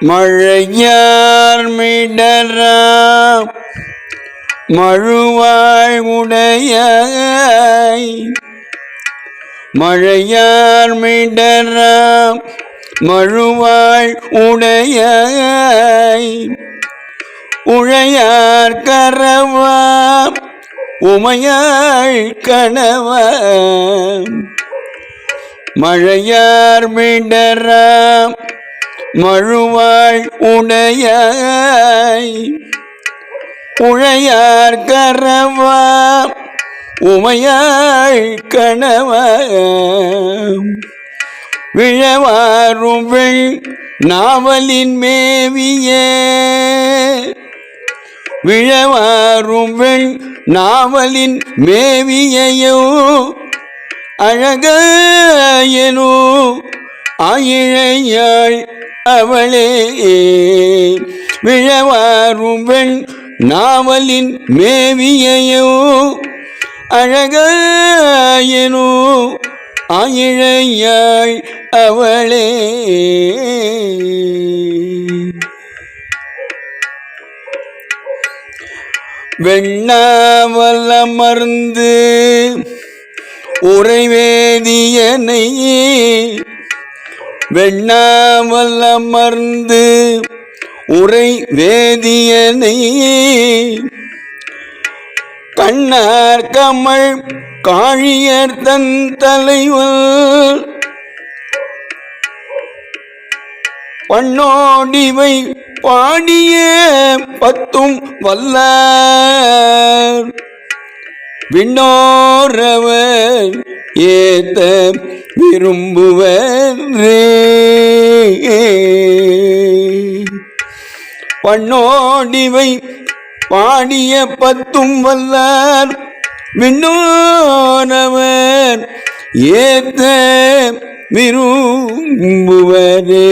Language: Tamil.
மழையார் மிடராம் மழுவாய் உடைய மழையார் மிடராம் மழுவாய் உடைய உழையார் கரவா உமையாள் கணவா மழையார் மிடராம் மழுவாய் உடையாய். உழையார் கரவா உமையாள் கணவா விழவாரும் நாவலின் மேவிய. விழவாரும் நாவலின் மேவியையோ. அழகாயனோ ஆயிழையாள் அவளே. விழவாரும் பெண் நாவலின் மேவியையோ அழகாயனோ ஆயிழையாய் அவளே. வெண்ணாவலமர்ந்து வெண்ணாமல் அமர்ந்து உரை வேதியனை கண்ணார் கமல் காழியர் தன் தலைவர் பண்ணோடிவை பாடிய பத்தும் வல்ல விண்ணோரவர் ஏத்த விரும்புவரே பண்ணோடிவை பாடிய பத்தும் வல்லார் விண்ணோனவர் ஏத்த விரும்புவரே.